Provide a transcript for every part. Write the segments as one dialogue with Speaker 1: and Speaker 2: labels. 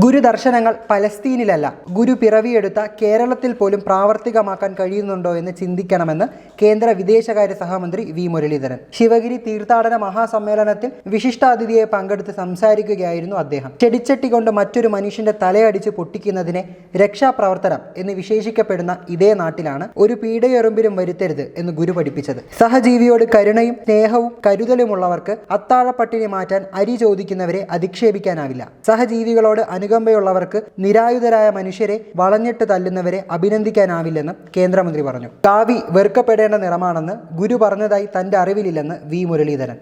Speaker 1: ഗുരുദർശനങ്ങൾ പലസ്തീനിലല്ല. ഗുരു പിറവിയെടുത്ത കേരളത്തിൽ പോലും പ്രാവർത്തികമാക്കാൻ കഴിയുന്നുണ്ടോ എന്ന് ചിന്തിക്കണമെന്ന് കേന്ദ്ര വിദേശകാര്യ സഹമന്ത്രി വി. മുരളീധരൻ. ശിവഗിരി തീർത്ഥാടന മഹാസമ്മേളനത്തിൽ വിശിഷ്ടാതിഥിയെ പങ്കെടുത്ത് സംസാരിക്കുകയായിരുന്നു അദ്ദേഹം. ചെടിച്ചട്ടി കൊണ്ട് മറ്റൊരു മനുഷ്യന്റെ തലയടിച്ച് പൊട്ടിക്കുന്നതിനെ രക്ഷാപ്രവർത്തനം എന്ന് വിശേഷിക്കപ്പെടുന്ന ഇതേ നാട്ടിലാണ് ഒരു പീഡയെറുമ്പിലും വരുത്തരുത് എന്ന് ഗുരു പഠിപ്പിച്ചത്. സഹജീവിയോട് കരുണയും സ്നേഹവും കരുതലുമുള്ളവർക്ക് അത്താഴപ്പട്ടിണി മാറ്റാൻ അരി ചോദിക്കുന്നവരെ അധിക്ഷേപിക്കാനാവില്ല. സഹജീവികളോട് അനുകമ്പയുള്ളവർക്ക് നിരായുധരായ മനുഷ്യരെ വളഞ്ഞിട്ട് തല്ലുന്നവരെ അഭിനന്ദിക്കാനാവില്ലെന്ന് കേന്ദ്രമന്ത്രി പറഞ്ഞു. കാവി വെറുക്കപ്പെടേണ്ട നിറമാണെന്ന് ഗുരു പറഞ്ഞതായി തന്റെ അറിവിലില്ലെന്ന് വി. മുരളീധരൻ.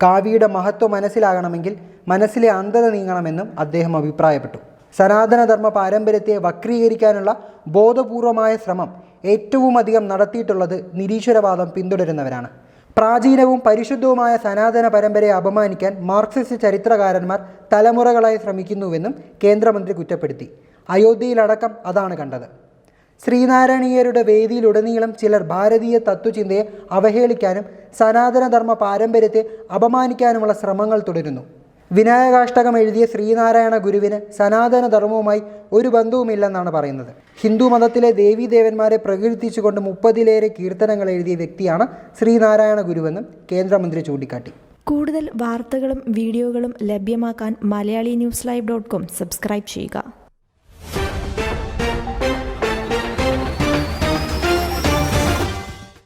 Speaker 1: കാവിയുടെ മഹത്വം മനസ്സിലാകണമെങ്കിൽ മനസ്സിലെ അന്ധത നീങ്ങണമെന്നും അദ്ദേഹം അഭിപ്രായപ്പെട്ടു. സനാതനധർമ്മ പാരമ്പര്യത്തെ വക്രീകരിക്കാനുള്ള ബോധപൂർവമായ ശ്രമം ഏറ്റവുമധികം നടത്തിയിട്ടുള്ളത് നിരീശ്വരവാദം പിന്തുടരുന്നവരാണ്. പ്രാചീനവും പരിശുദ്ധവുമായ സനാതന പരമ്പരയെ അപമാനിക്കാൻ മാർക്സിസ്റ്റ് ചരിത്രകാരന്മാർ തലമുറകളായി ശ്രമിക്കുന്നുവെന്നും കേന്ദ്രമന്ത്രി കുറ്റപ്പെടുത്തി. അയോധ്യയിലടക്കം അതാണ് കണ്ടത്. ശ്രീനാരായണീയരുടെ വേദിയിലുടനീളം ചിലർ ഭാരതീയ തത്വചിന്തയെ അവഹേളിക്കാനും സനാതനധർമ്മ പാരമ്പര്യത്തെ അപമാനിക്കാനുമുള്ള ശ്രമങ്ങൾ തുടരുന്നു. വിനായകാഷ്ടകം എഴുതിയ ശ്രീനാരായണ ഗുരുവിന് സനാതന ധർമ്മവുമായി ഒരു ബന്ധവുമില്ലെന്നാണ് പറയുന്നത്. ഹിന്ദു മതത്തിലെ ദേവീദേവന്മാരെ പ്രകീർത്തിച്ചുകൊണ്ട് മുപ്പതിലേറെ കീർത്തനങ്ങൾ എഴുതിയ വ്യക്തിയാണ് ശ്രീനാരായണ ഗുരുവെന്നും കേന്ദ്രമന്ത്രി ചൂണ്ടിക്കാട്ടി.
Speaker 2: കൂടുതൽ വാർത്തകളും വീഡിയോകളും ലഭ്യമാക്കാൻ Malayali news live dot com subscribe ചെയ്യുക.